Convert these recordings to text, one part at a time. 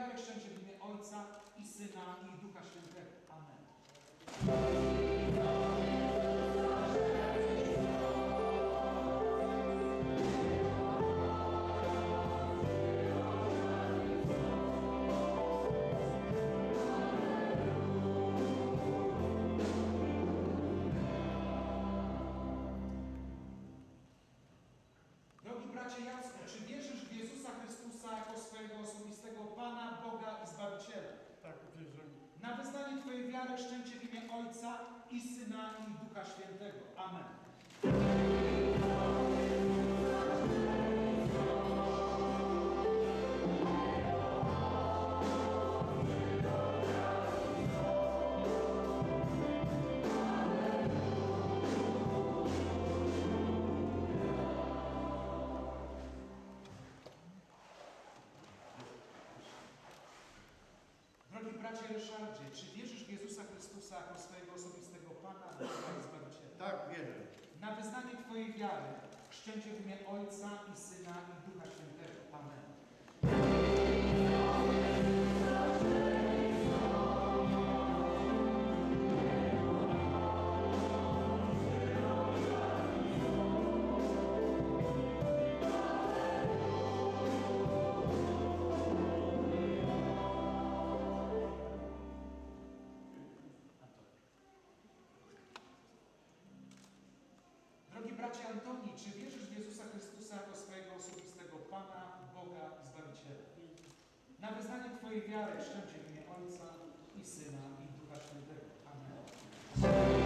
wiary szczęście w imię Ojca i Syna i Ducha Świętego. Amen. Na wyznanie Twojej wiary szczęście w imię Ojca i Syna i Ducha Świętego. Amen. Ryszardzie, czy wierzysz w Jezusa Chrystusa jako swojego osobistego Pana, i Zbawiciela? Tak, wierzę. Na wyznanie Twojej wiary szczęście w imię Ojca i Syna i Pana, Boga i Zbawiciela? Na wyznanie Twojej wiary szczęście w imię Ojca i Syna i Ducha Świętego. Amen.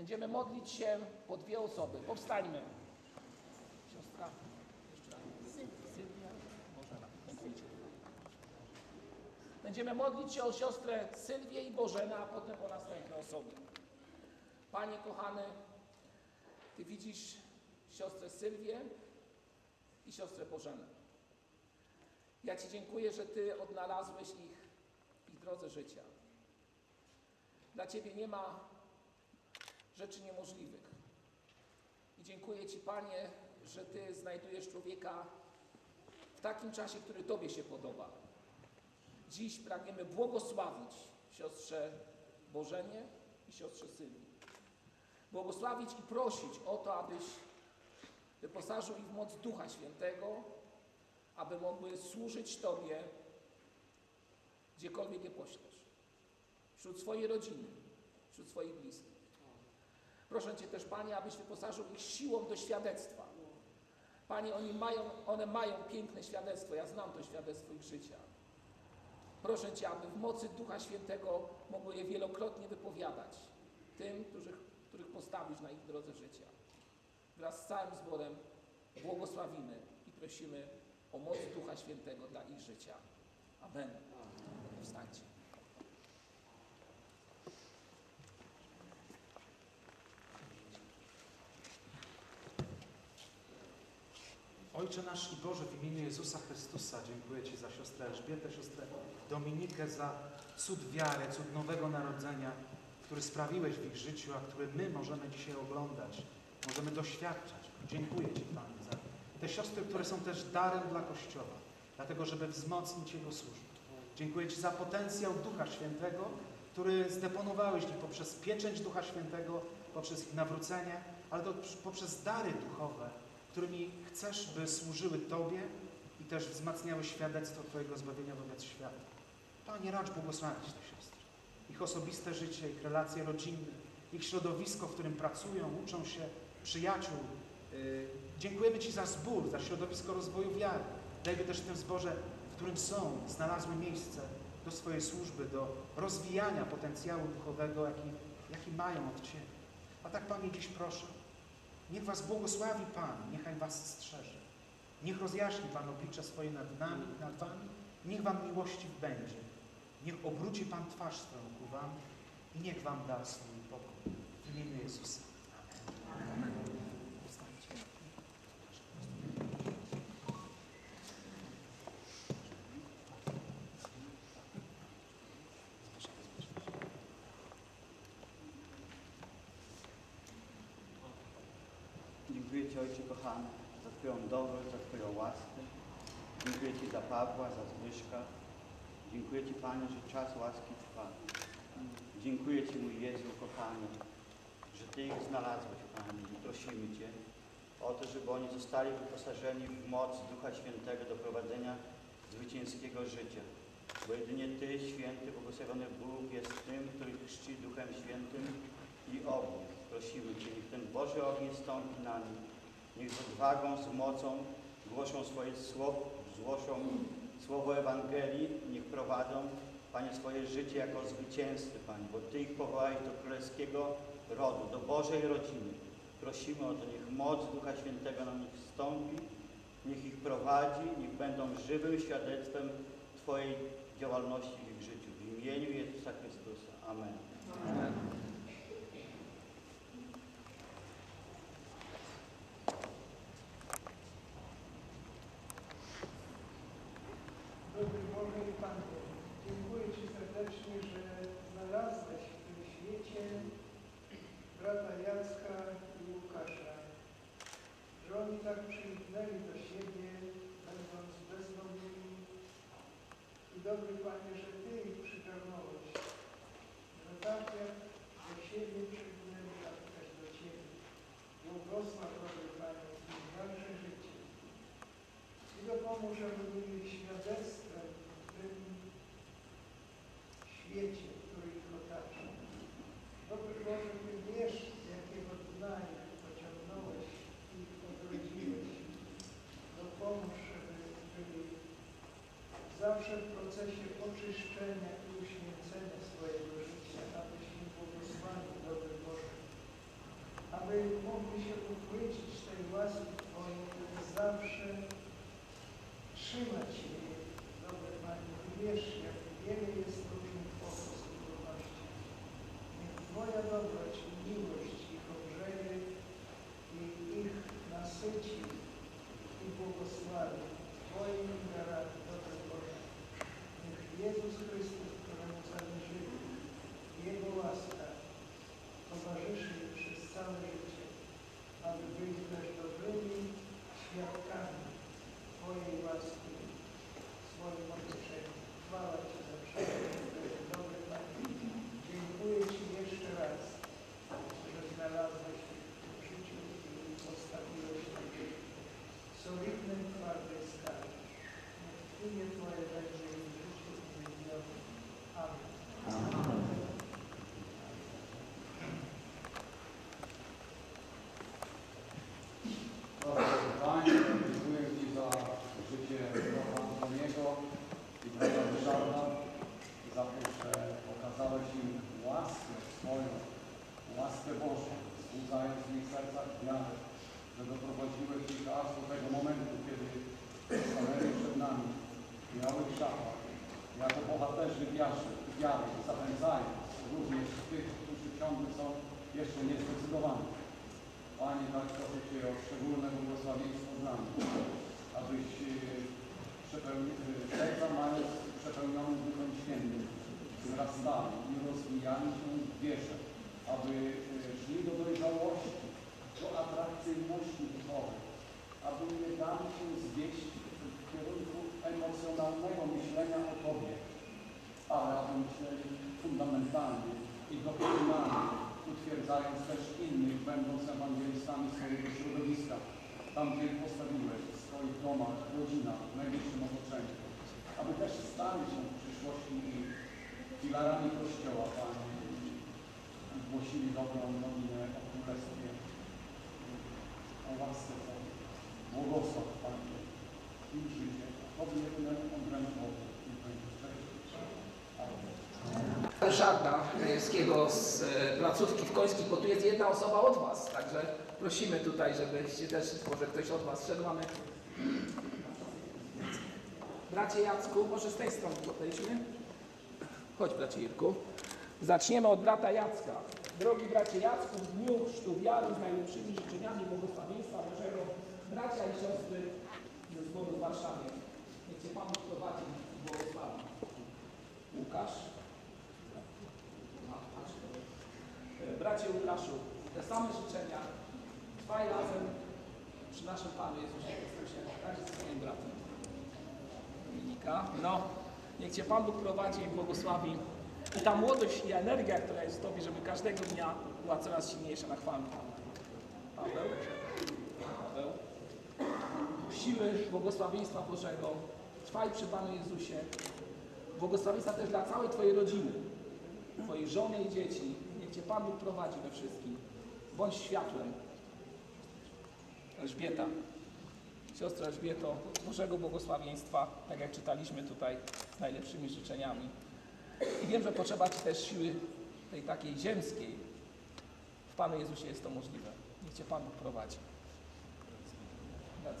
Będziemy modlić się po dwie osoby. Powstańmy. Siostra. Jeszcze. Sylwia. Bożena. Będziemy modlić się o siostrę Sylwię i Bożenę, a potem o następne osoby. Panie kochany, Ty widzisz siostrę Sylwię i siostrę Bożenę. Ja Ci dziękuję, że Ty odnalazłeś ich w ich drodze życia. Dla Ciebie nie ma rzeczy niemożliwych. I dziękuję Ci, Panie, że Ty znajdujesz człowieka w takim czasie, który Tobie się podoba. Dziś pragniemy błogosławić siostrze Bożenie i siostrze Sylwii. Błogosławić i prosić o to, abyś wyposażył ich w moc Ducha Świętego, aby mogły służyć Tobie, gdziekolwiek je poślesz. Wśród swojej rodziny, wśród swoich bliskich. Proszę Cię też, Panie, abyś wyposażył ich siłą do świadectwa. Panie, oni mają, one mają piękne świadectwo. Ja znam to świadectwo ich życia. Proszę Cię, aby w mocy Ducha Świętego mogły je wielokrotnie wypowiadać tym, których, których postawisz na ich drodze życia. Wraz z całym zborem błogosławimy i prosimy o moc Ducha Świętego dla ich życia. Amen. Wstańcie. Ojcze nasz i Boże, w imieniu Jezusa Chrystusa dziękuję Ci za siostrę Elżbietę, siostrę Dominikę, za cud wiary, cud nowego narodzenia, który sprawiłeś w ich życiu, a który my możemy dzisiaj oglądać, możemy doświadczać. Dziękuję Ci, Panie, za te siostry, które są też darem dla Kościoła, dlatego, żeby wzmocnić Jego służbę. Dziękuję Ci za potencjał Ducha Świętego, który zdeponowałeś ich poprzez pieczęć Ducha Świętego, poprzez ich nawrócenie, ale to poprzez dary duchowe, którymi chcesz, by służyły Tobie i też wzmacniały świadectwo Twojego zbawienia wobec świata. Panie, racz błogosławić te siostry. Ich osobiste życie, ich relacje rodzinne, ich środowisko, w którym pracują, uczą się, przyjaciół. Yy, dziękujemy Ci za zbór, za środowisko rozwoju wiary. Dajmy też w tym zborze, w którym są, znalazły miejsce do swojej służby, do rozwijania potencjału duchowego, jaki, jaki mają od Ciebie. A tak, Panie, dziś proszę, Niech Was błogosławi Pan, niechaj Was strzeże. Niech rozjaśni Pan oblicze swoje nad nami nad Wami. Niech Wam miłościw będzie. Niech obróci Pan twarz swoją ku Wam i niech Wam da swój pokój. W imieniu Jezusa. Amen. Wstańcie. Dziękuję Ci Ojcze kochany za Twoją dobroć, za Twoją łaskę. Dziękuję Ci za Pawła, za Zbyszka. Dziękuję Ci Panie, że czas łaski trwa. Dziękuję Ci mój Jezu kochany, że Ty ich znalazłeś Panie i prosimy Cię o to, żeby oni zostali wyposażeni w moc Ducha Świętego do prowadzenia zwycięskiego życia. Bo jedynie Ty, święty, błogosławiony Bóg, jest tym, który chrzci Duchem Świętym i ogniem. Prosimy Cię, niech ten Boży ogień stąpi na nich. Niech z odwagą, z mocą głoszą swoje słowo, zgłoszą słowo Ewangelii, niech prowadzą, Panie, swoje życie jako zwycięzcy, Panie, bo Ty ich powołałeś do królewskiego rodu, do Bożej rodziny. Prosimy o to, niech moc Ducha Świętego na nich wstąpi, niech ich prowadzi, niech będą żywym świadectwem Twojej działalności w ich życiu. W imieniu Jezusa Chrystusa. Amen. Amen. Dobry Boże i Panie, dziękuję Ci serdecznie, że znalazłeś w tym świecie brata Jacka i Łukasza, że oni tak przymknęli do siebie, będąc bezdomnymi. I dobry Panie, że Ty ich przygarnąłeś, że tak jak do siebie przymknęli, tak też do Ciebie. Błogosław, dobry Panie, ich dalsze życie. I dopomóż, aby byli świadectwem w tym świecie, który ich otacza. Dobry Boże, Ty wiesz, z jakiego dna ich pociągnąłeś i ich odrodziłeś. Dopomóż, żeby byli zawsze w procesie oczyszczenia i uświęcenia swojego życia, abyś im błogosławił, dobry Boże. aby mogli się uchwycić tej łaski Twojej, zawsze trzymać jej, dobre Panie, i wiesz, jak wiele jest różnych sposobów trudności. Niech Twoja dobroć i miłość ich ogrzeje i ich nasyci i błogosławi Twoimi darami, dobry Boże. Niech Jezus Chrystus, któremu zależymy, Jego łaska towarzyszy im przez całe życie, aby byli też dobrymi świadkami Twojej łaski, swoim otoczeniu. Chwała Ci za wszystko, dobry Panie. Dziękuję Ci jeszcze raz, że znalazłeś ich w życiu i postawiłeś na tych solidnej, twardej skali. Niech imię Twoje będzie im w życiu uwielbione. Amen. Bardzo Panie, dziękuję Ci za życie brata Antoniego i brata Ryszarda, za to, że okazałeś im łaskę swoją, łaskę Bożą, wzbudzając w ich sercach wiarę, że doprowadziłeś ich aż do tego momentu, kiedy stanęli przed nami w białych szatach, jako bohaterzy wiary, również tych, którzy ciągle są jeszcze niezdecydowani. Panie, tak proszę Cię o szczególne błogosławieństwo dla mnie, abyś e, przepełni, e, serca mając przepełnione Duchem Świętym, wzrastali i rozwijali się w wierze, aby e, szli do dojrzałości, do atrakcyjności duchowej, aby nie dali się zwieść w kierunku emocjonalnego myślenia o Tobie, ale aby myśleli fundamentalnie i doktrynalnie, utwierdzając też innych, będąc ewangelistami swojego środowiska, tam gdzie postawiłeś, w swoich domach, rodzinach, w najbliższym otoczeniu, aby też stali się w przyszłości filarami Kościoła, Panie, i głosili dobrą nowinę o Królestwie, o łasce Twojej. Błogosław, Panie, ich życie, Tobie jednemu odręcz Bogu i będzie cześć. Amen. Ryszarda Krajewskiego z e, placówki w Końskich, bo tu jest jedna osoba od Was, także prosimy tutaj, żebyście też, może ktoś od Was szedł, mamy... Bracie Jacku, może z tej strony podejdźmy. Chodź, bracie Jirku. Zaczniemy od brata Jacka. Drogi bracie Jacku, w dniu chrztu wiary z najlepszymi życzeniami błogosławieństwa Bożego, bracia i siostry ze zboru w Warszawie. Niech Cię Pan prowadzi i błogosławi. Łukasz. E, Bracie Łukaszu, te same życzenia trwaj razem przy naszym Panu Jezusie Chrystusie, tak z swoim bratem. Dominika. No, niech Cię Pan Bóg prowadzi i błogosławi. I ta młodość i energia, która jest w Tobie, żeby każdego dnia była coraz silniejsza na chwałę. Paweł. Paweł. Siły błogosławieństwa Bożego. Trwaj przy Panu Jezusie. Błogosławieństwa też dla całej Twojej rodziny. Twojej żony i dzieci. Cię Pan Bóg prowadzi we wszystkim. Bądź światłem. Elżbieta. Siostra Elżbieto, Bożego błogosławieństwa, tak jak czytaliśmy tutaj, z najlepszymi życzeniami. I wiem, że potrzeba Ci też siły tej takiej ziemskiej. W Panu Jezusie jest to możliwe. Niech Cię Pan Bóg prowadzi.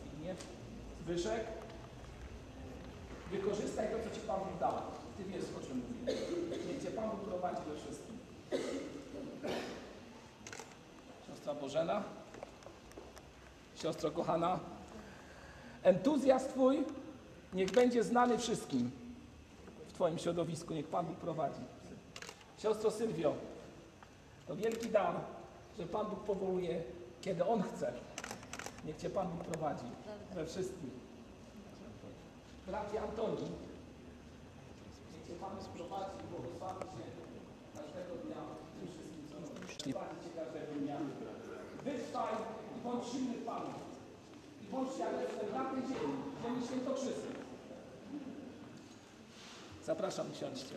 Zbigniew. Wykorzystaj to, co Ci Pan Bóg dał. Ty wiesz, o czym mówię. Niech Cię Pan Bóg prowadzi we wszystkim. Siostra Bożena. Siostro kochana. Entuzjazm Twój niech będzie znany wszystkim w Twoim środowisku. Niech Pan Bóg prowadzi. Siostro Sylwio, to wielki dar, że Pan Bóg powołuje, kiedy On chce. Niech Cię Pan Bóg prowadzi we wszystkim. Bracie Antoni, niech Cię Pan Bóg prowadzi błogosławi Cię każdego dnia w tym wszystkim, co robisz. Prowadzi Cię każdego dnia. Wytrwaj i bądź silny w Panu. I bądź świadectwem na tej ziemi, ziemi świętokrzystej. Zapraszam, siądźcie.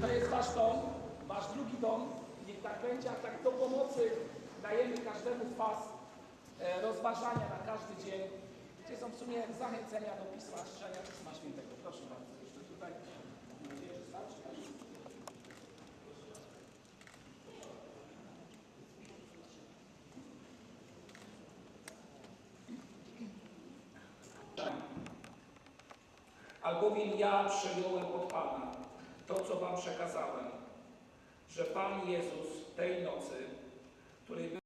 To jest wasz dom, wasz drugi dom. Niech tak będzie, a tak do pomocy dajemy każdemu z was e, rozważania na każdy dzień. Gdzie są w sumie zachęcenia do Pisma, czytania Pisma Świętego. Proszę bardzo, jeszcze tutaj. Mam nadzieję, że starczy. Albowiem ja przejąłem od Pana to, co Wam przekazałem, że Pan Jezus tej nocy, której był